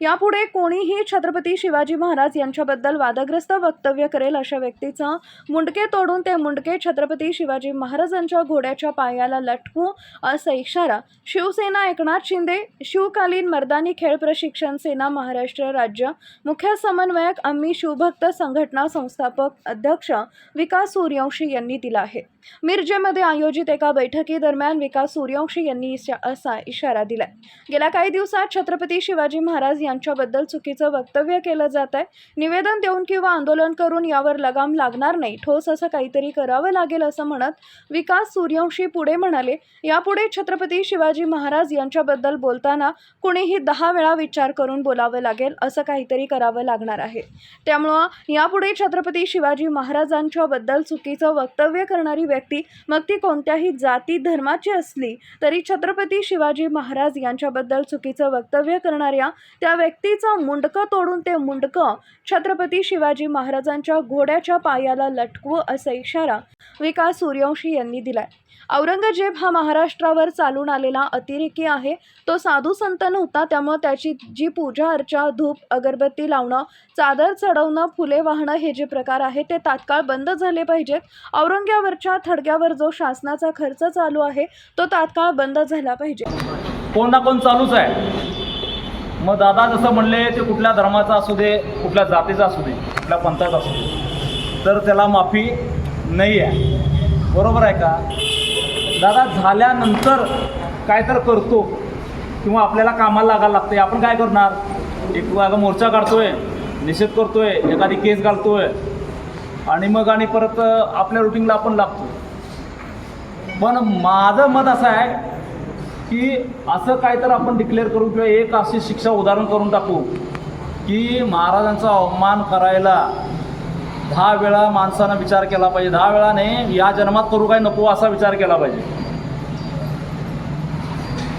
यापुढे कोणीही छत्रपती शिवाजी महाराज यांच्याबद्दल वादग्रस्त वक्तव्य करेल अशा व्यक्तीचा मुंडके तोडून ते मुंडके छत्रपती शिवाजी महाराजांच्या घोड्याच्या पायाला लटकू असा इशारा शिवसेना एकनाथ शिंदे शिवकालीन मर्दानी खेळ प्रशिक्षण सेना महाराष्ट्र राज्य मुख्य समन्वयक आम्ही शिवभक्त संघटना संस्थापक अध्यक्ष विकास सूर्यवंशी यांनी दिला आहे. मिरजेमध्ये आयोजित एका बैठकीदरम्यान विकास सूर्यवंशी यांनी असा इशारा दिलाय. गेल्या काही दिवसात छत्रपती शिवाजी महाराज यांच्याबद्दल चुकीचं वक्तव्य केलं जात आहे. निवेदन देऊन किंवा आंदोलन करून यावर लगाम लागणार नाही. ठोस असं काहीतरी करावं लागेल असं म्हणत विकास सूर्यवंशी पुढे म्हणाले. यापुढे छत्रपती शिवाजी महाराज यांच्याबद्दल बोलताना कुणीही दहा वेळा विचार करून बोलावं लागेल असं काहीतरी करावं लागणार आहे. त्यामुळं यापुढे छत्रपती शिवाजी महाराजांच्याबद्दल चुकीचं वक्तव्य करणारी व्यक्ती मग ती कोणत्याही जाती धर्माची असली तरी छत्रपती शिवाजी महाराज यांच्याबद्दल चुकीचं वक्तव्य करणाऱ्या त्या व्यक्तीचं मुंडकं तोडून ते मुंडकं छत्रपती शिवाजी महाराजांच्या घोड्याच्या पायाला लटकवू असा इशारा विकास सूर्यवंशी यांनी दिलाय. औरंगजेब हा महाराष्ट्रावर चालून आलेला अतिरेकी आहे. तो साधू संत नव्हता त्यामुळे त्याची जी पूजा अर्चा धूप अगरबत्ती लावणं चादर चढवणं फुले वाहणं हे जे प्रकार आहे ते तात्काळ बंद झाले पाहिजेत. औरंग्यावरच्या थडग्यावर जो शासनाचा खर्च चालू आहे तो तात्काळ बंद झाला पाहिजे. कोण ना कोण चालूच आहे. मग दादा जसं म्हणले ते कुठल्या धर्माचा असू दे कुठल्या जातीचा असू दे कुठल्या पंथाचा असू दे तर त्याला माफी नाही आहे बरोबर आहे का? दादा झाल्यानंतर काय तर करतो किंवा आपल्याला कामाला लागायला लागते आपण काय करणार? एक आता मोर्चा काढतोय निषेध करतोय एखादी केस घालतोय आणि मग आणि परत आपल्या रुटीनला आपण लागतो. पण माझं मत असं आहे की असं काय तर आपण डिक्लेअर करू किंवा एक अशी शिक्षा उदाहरण करून टाकू की महाराजांचा अवमान करायला दहा वेळा माणसानं विचार केला पाहिजे. दहा वेळा नाही या जन्मात करू काय नको असा विचार केला पाहिजे.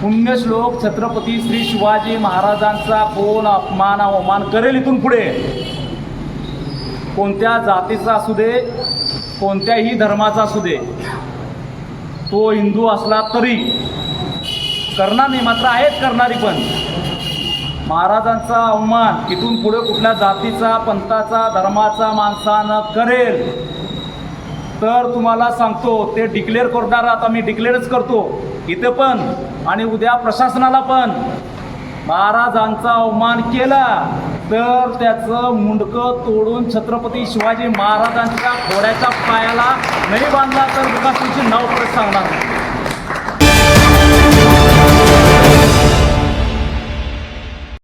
पुण्यश्लोक छत्रपती श्री शिवाजी महाराजांचा कोण अपमान अवमान करेल इथून पुढे? कोणत्या जातीचा असू दे कोणत्याही धर्माचा असू दे. तो हिंदू असला तरी करणार नाही मात्र आहेत करणारी पण. महाराजांचा अवमान इथून पुढे कुठल्या जातीचा पंथाचा धर्माचा माणसानं करेल. तर तुम्हाला सांगतो ते डिक्लेअर करणार आता मी डिक्लेअरच करतो. इथे पण आणि उद्या प्रशासनाला पण. महाराजांचा अवमान केला तर त्याचं मुंडकं तोडून छत्रपती शिवाजी महाराजांच्या घोड्याच्या पायाला नाही बांधला तर विकासाची नाव परत सांगणार. नाही.